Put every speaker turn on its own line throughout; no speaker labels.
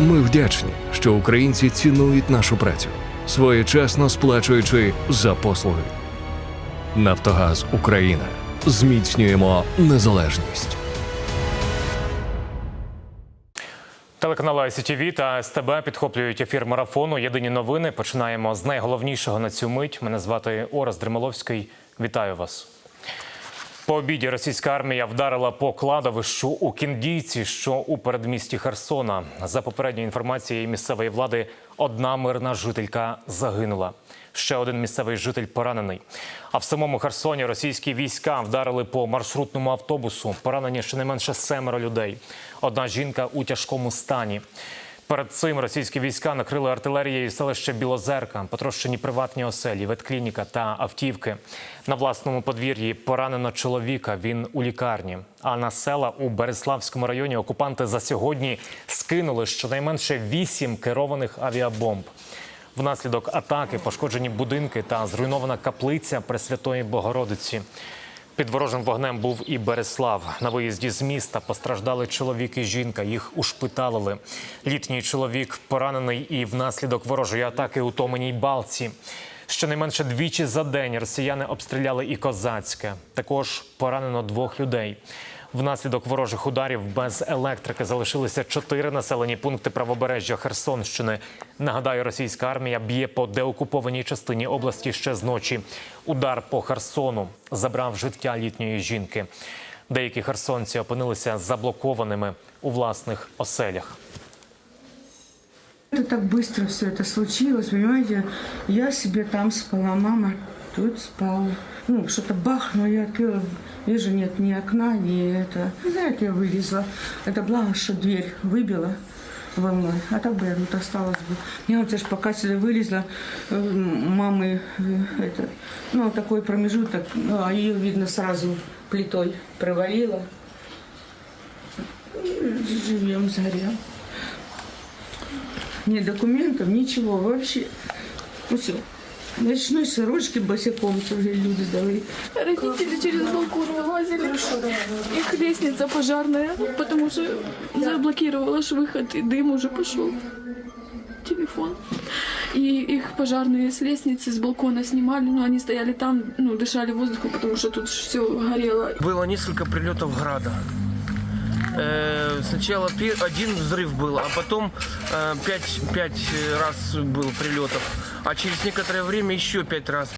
Ми вдячні, що українці цінують нашу працю, своєчасно сплачуючи за послуги. Нафтогаз Україна. Зміцнюємо незалежність.
Телеканали ICTV та СТБ підхоплюють ефір марафону. Єдині новини. Починаємо з найголовнішого на цю мить. Мене звати Орес Дремоловський. Вітаю вас. По обіді російська армія вдарила по кладовищу у Кіндійці, що у передмісті Херсона. За попередньою інформацією місцевої влади, одна мирна жителька загинула. Ще один місцевий житель поранений. А в самому Херсоні російські війська вдарили по маршрутному автобусу. Поранені щонайменше семеро людей. Одна жінка у тяжкому стані. Перед цим російські війська накрили артилерією селище Білозерка, потрощені приватні оселі, ветклініка та автівки. На власному подвір'ї поранено чоловіка. Він у лікарні. А на села у Береславському районі окупанти за сьогодні скинули щонайменше вісім керованих авіабомб. Внаслідок атаки пошкоджені будинки та зруйнована каплиця Пресвятої Богородиці. Під ворожим вогнем був і Береслав. На виїзді з міста постраждали чоловік і жінка. Їх ушпиталили. Літній чоловік поранений і внаслідок ворожої атаки у Томаній Балці. Щонайменше двічі за день росіяни обстріляли і козацьке. Також поранено двох людей. Внаслідок ворожих ударів без електрики залишилися чотири населені пункти правобережжя Херсонщини. Нагадаю, російська армія б'є по деокупованій частині області ще з ночі. Удар по Херсону забрав життя літньої жінки. Деякі херсонці опинилися заблокованими у власних оселях.
Это так быстро все это случилось, понимаете? Я себе там спала, мама тут спала. Ну, что-то бахнуло, я открыла, вижу, нет ни окна, ни это. Знаете, я вылезла. Это благо, что дверь выбила волной, а так бы я тут осталась бы. Я вот аж пока сюда вылезла, э, мамы, э, это, ну, такой промежуток, ну, а ее, видно, сразу плитой провалило. Живем, сгорел. Ни документов, ничего вообще. Ну все. Ночной сорочки босиком уже люди дали.
Родители через балкон вылазили. Их лестница пожарная, потому что заблокировала ж выход, и дым уже пошел. Телефон. И их пожарные с лестницы, с балкона снимали, но они стояли там, ну, дышали воздухом, потому что тут все горело.
Было несколько прилетов града. Э, Сначала пе- один взрыв был, а потом э, пять, пять раз был прилетов. А через некоторое время еще пять раз.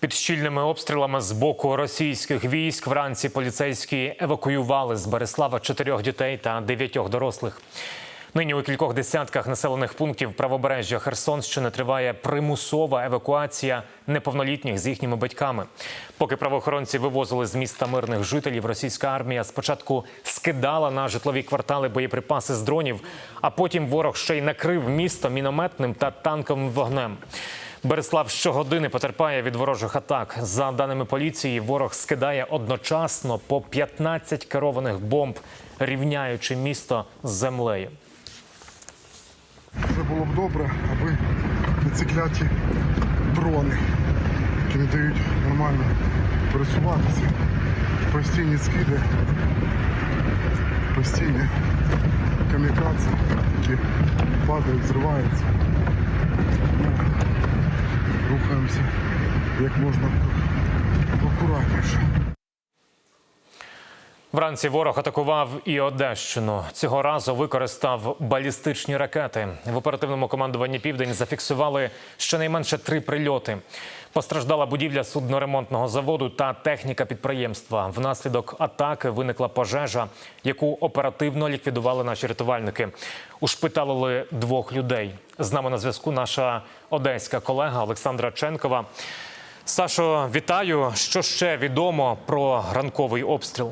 Під щільними обстрілами з боку російських військ вранці поліцейські евакуювали з Береслава чотирьох дітей та дев'ятьох дорослих. Нині у кількох десятках населених пунктів правобережжя Херсонщини триває примусова евакуація неповнолітніх з їхніми батьками. Поки правоохоронці вивозили з міста мирних жителів, російська армія спочатку скидала на житлові квартали боєприпаси з дронів, а потім ворог ще й накрив місто мінометним та танковим вогнем. Береслав щогодини потерпає від ворожих атак. За даними поліції, ворог скидає одночасно по 15 керованих бомб, рівняючи місто з землею.
Було б добре, аби ці кляті дрони, які не дають нормально пересуватися. Постійні скиди, постійні камікадзе, які падають, зриваються. Рухаємося як можна акуратніше.
Вранці ворог атакував і Одещину. Цього разу використав балістичні ракети. В оперативному командуванні Південь зафіксували щонайменше три прильоти. Постраждала будівля судноремонтного заводу та техніка підприємства. Внаслідок атаки виникла пожежа, яку оперативно ліквідували наші рятувальники. Ушпиталили двох людей. З нами на зв'язку наша одеська колега Олександра Ченкова. Сашо, вітаю. Що ще відомо про ранковий обстріл?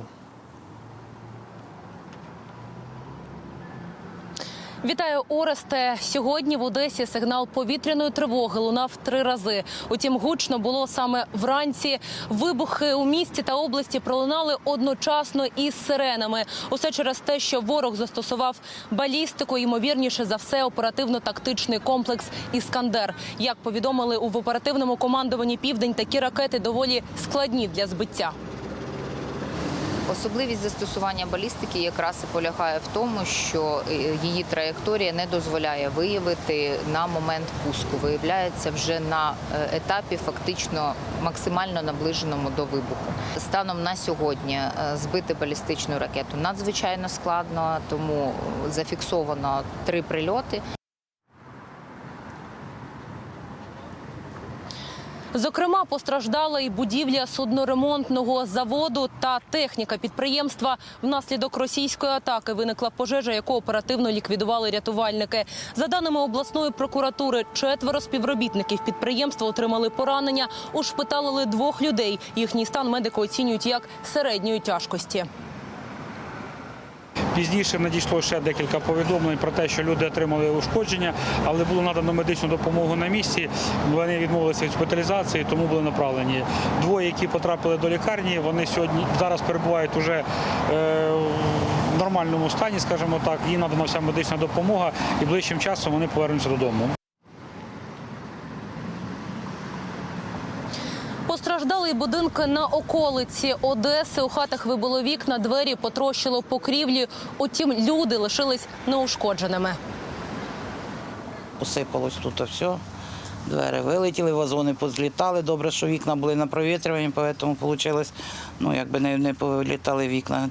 Вітаю Оресте. Сьогодні в Одесі сигнал повітряної тривоги лунав три рази. Утім, гучно було саме вранці. Вибухи у місті та області пролунали одночасно із сиренами. Усе через те, що ворог застосував балістику, ймовірніше за все, оперативно-тактичний комплекс Іскандер. Як повідомили у оперативному командуванні Південь, такі ракети доволі складні для збиття.
Особливість застосування балістики якраз і полягає в тому, що е, її траєкторія не дозволяє виявити на момент пуску. Виявляється вже на е, етапі фактично максимально наближеному до вибуху. Станом на сьогодні е, збити балістичну ракету надзвичайно складно, тому зафіксовано три прильоти.
Зокрема, постраждала і будівля судноремонтного заводу та техніка підприємства. Внаслідок російської атаки виникла пожежа, яку оперативно ліквідували рятувальники. За даними обласної прокуратури, четверо співробітників підприємства отримали поранення. Ушпиталили двох людей. Їхній стан медики оцінюють як середньої тяжкості.
Пізніше надійшло ще декілька повідомлень про те, що люди отримали ушкодження, але було надано медичну допомогу на місці. Вони відмовилися від госпіталізації, тому були направлені. Двоє, які потрапили до лікарні, вони сьогодні зараз перебувають уже е, в нормальному стані, скажімо так. Їм надана вся медична допомога, і ближчим часом вони повернуться додому.
Постраждали будинки на околиці Одеси. У хатах вибило вікна, двері потрощило покрівлі. Утім, люди лишились неушкодженими.
Посипалось тут все. Двері вилетіли, вазони позлітали. Добре, що вікна були на провітрюванні, тому вийшло, ну, якби не повилітали вікна.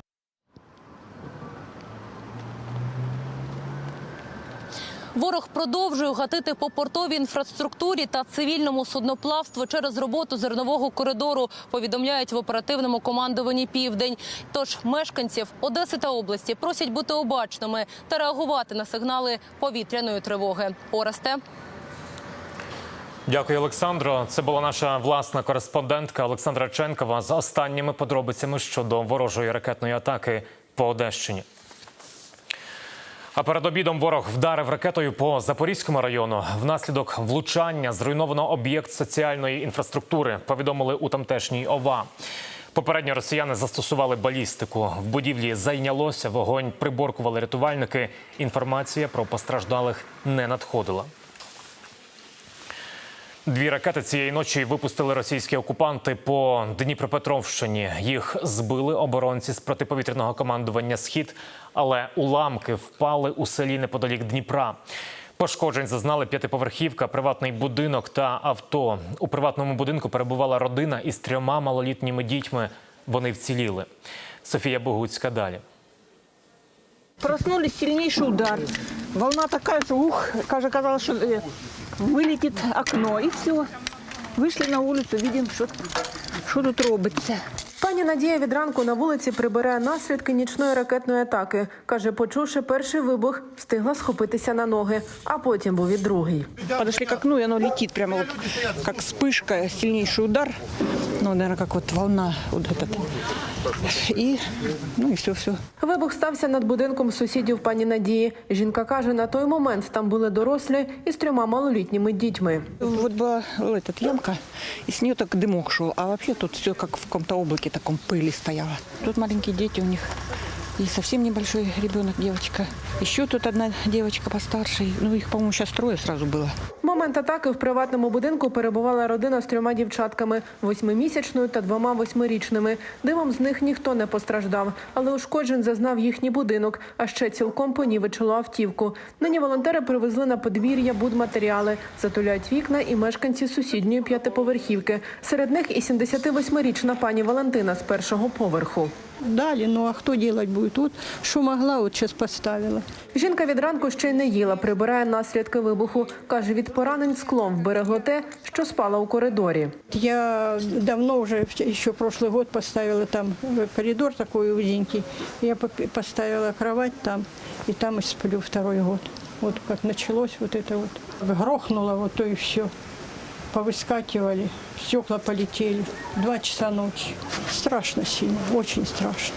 Ворог продовжує гатити по портовій інфраструктурі та цивільному судноплавству через роботу зернового коридору. Повідомляють в оперативному командуванні Південь. Тож мешканців Одеси та області просять бути обачними та реагувати на сигнали повітряної тривоги. Оресте.
Дякую, Олександро. Це була наша власна кореспондентка Олександра Ченкова з останніми подробицями щодо ворожої ракетної атаки по Одещині. А перед обідом ворог вдарив ракетою по Запорізькому району. Внаслідок влучання зруйновано об'єкт соціальної інфраструктури. Повідомили у тамтешній ОВА. Попередньо росіяни застосували балістику. В будівлі зайнялося вогонь, приборкували рятувальники. Інформація про постраждалих не надходила. Дві ракети цієї ночі випустили російські окупанти по Дніпропетровщині. Їх збили оборонці з протиповітряного командування Схід, але уламки впали у селі неподалік Дніпра. Пошкоджень зазнали п'ятиповерхівка, приватний будинок та авто. У приватному будинку перебувала родина із трьома малолітніми дітьми. Вони вціліли. Софія Богуцька далі.
Проснулись, сильнейший удар. Волна такая же, ух, каже, казалось, что э, вылетит окно, и все. Вышли на улицу, видим, що, що тут робиться.
Пані Надія від ранку на вулиці прибирає наслідки нічної ракетної атаки. Каже, почувши перший вибух, встигла схопитися на ноги, а потім був і другий.
Подошли к окну, и оно летит прямо вот, как вспышка, сильнейший удар. Ну, наверное, как вот волна вот этот. И, ну и все, все.
Вибух стався над будинком сусідів пані Надії. Жінка каже, на той момент там були дорослі із трьома малолітніми дітьми.
Вот была ну, этот ямка, и с нее так дымок шел. А вообще тут все как в каком-то облаке таком пыли стояло. Тут маленькие дети у них. И совсем небольшой ребенок, девочка. Еще тут одна девочка постарше. Ну, их, по-моему, сейчас трое сразу было.
Момент атаки в приватному будинку перебувала родина з трьома дівчатками – восьмимісячною та двома восьмирічними. Димом з них ніхто не постраждав, але ушкоджень зазнав їхній будинок, а ще цілком понівечило автівку. Нині волонтери привезли на подвір'я будматеріали, затуляють вікна і мешканці сусідньої п'ятиповерхівки. Серед них і 78-річна пані Валентина з першого поверху.
Дали, ну а кто делать будет? Вот что могла, вот сейчас поставила.
Жінка від ранку ще й не їла, прибирає наслідки вибуху. Каже, від поранень склом вберегло те, що спала у коридорі.
Я давно уже, еще прошлый год поставила там коридор такой узенький. Я поставила кровать там, и там и сплю второй год. Вот как началось вот это вот. Грохнуло вот то и все Повыскакивали, стекла полетели. Два часа ночи. Страшно сильно, очень страшно.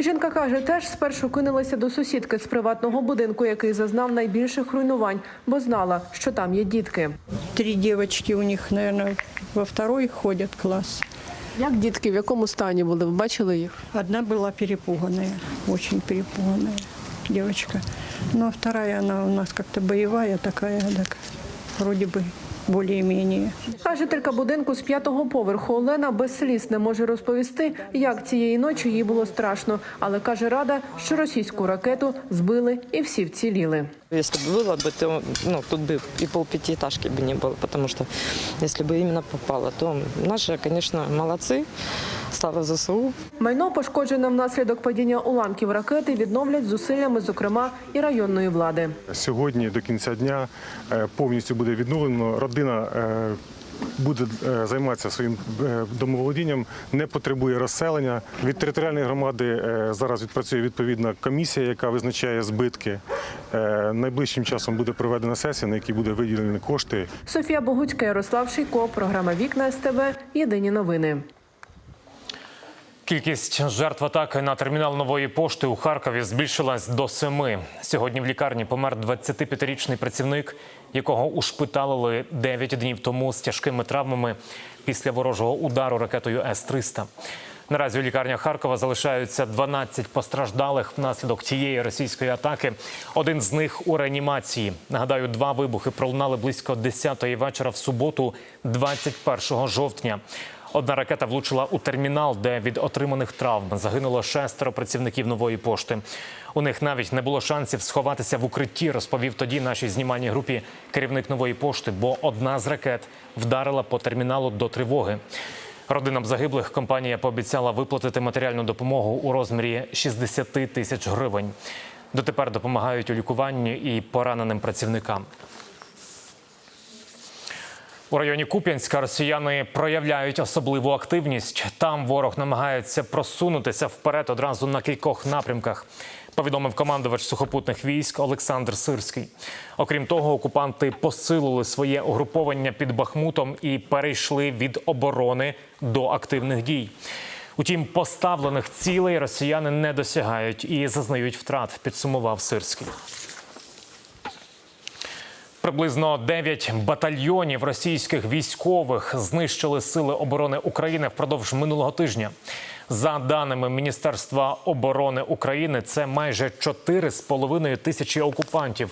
Жінка каже, теж спершу кинулася до сусідки з приватного будинку, який зазнав найбільших руйнувань, бо знала, що там є дітки.
Три девочки у них, наверное, во второй ходят класс.
Як дітки, в якому стані були? Ви бачили їх?
Одна была перепуганная, очень перепуганная девочка. Ну, а вторая, она у нас как-то боевая такая, так вроде бы более-менее.
А жителька будинку з п'ятого поверху Олена без сліз не може розповісти, як цієї ночі їй було страшно, але каже рада, що російську ракету збили і всі вціліли.
Если бы было бы, то ну, тут бы и полпятиэтажки бы не было, потому что если бы именно попало, то наши, конечно, молодцы, слава ЗСУ.
Майно пошкоджене внаслідок падіння уламків ракети відновлять зусиллями, зокрема, і районної влади.
Сьогодні до кінця дня е, повністю буде відновлено. Родина е, буде е, займатися своїм е, домоволодінням, не потребує розселення. Від територіальної громади е, зараз відпрацює відповідна комісія, яка визначає збитки. Найближчим часом буде проведена сесія, на якій буде виділені кошти.
Софія Богуцька, Ярослав Шийко, програма Вікна СТБ. Єдині новини.
Кількість жертв атаки на термінал нової пошти у Харкові збільшилась до семи. Сьогодні в лікарні помер 25-річний працівник, якого ушпиталили 9 днів тому з тяжкими травмами після ворожого удару ракетою С-300. Наразі у лікарнях Харкова залишаються 12 постраждалих внаслідок цієї російської атаки. Один з них у реанімації. Нагадаю, два вибухи пролунали близько 10-ї вечора в суботу, 21 жовтня. Одна ракета влучила у термінал, де від отриманих травм загинуло шестеро працівників нової пошти. У них навіть не було шансів сховатися в укритті, розповів тоді нашій знімальній групі керівник нової пошти, бо одна з ракет вдарила по терміналу до тривоги. Родинам загиблих компанія пообіцяла виплатити матеріальну допомогу у розмірі 60 тисяч гривень. Дотепер допомагають у лікуванні і пораненим працівникам. У районі Куп'янська росіяни проявляють особливу активність. Там ворог намагається просунутися вперед одразу на кількох напрямках. Повідомив командувач сухопутних військ Олександр Сирський. Окрім того, окупанти посилили своє угруповання під Бахмутом і перейшли від оборони до активних дій. Утім, поставлених цілей росіяни не досягають і зазнають втрат. Підсумував Сирський. Приблизно 9 батальйонів російських військових знищили сили оборони України впродовж минулого тижня. За даними Міністерства оборони України, це майже 4,5 тисячі окупантів.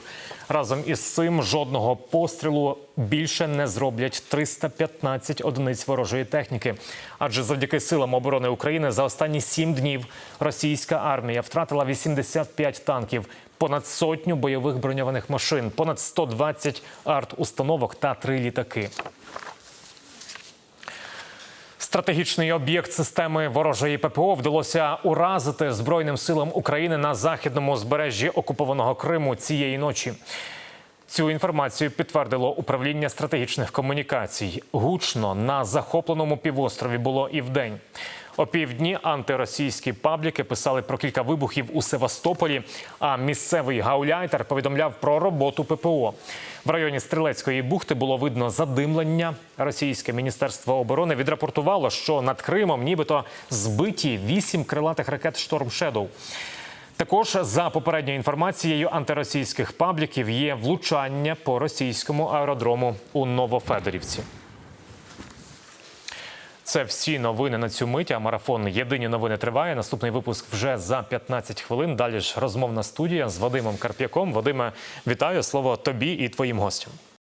Разом із цим жодного пострілу більше не зроблять 315 одиниць ворожої техніки. Адже завдяки силам оборони України за останні сім днів російська армія втратила 85 танків, понад сотню бойових броньованих машин, понад 120 арт-установок та три літаки. Стратегічний об'єкт системи ворожої ППО вдалося уразити Збройним силам України на західному узбережжі окупованого Криму цієї ночі. Цю інформацію підтвердило управління стратегічних комунікацій. Гучно на захопленому півострові було і вдень. О півдні антиросійські пабліки писали про кілька вибухів у Севастополі. А місцевий гауляйтер повідомляв про роботу ППО. В районі Стрілецької бухти було видно задимлення. Російське міністерство оборони відрапортувало, що над Кримом нібито збиті вісім крилатих ракет Шторм Шедоу. Також за попередньою інформацією антиросійських пабліків є влучання по російському аеродрому у Новофедорівці. Це всі новини на цю мить. А марафон Єдині новини триває. Наступний випуск вже за 15 хвилин. Далі ж розмовна студія з Вадимом Карп'яком. Вадиме, вітаю. Слово тобі і твоїм гостям.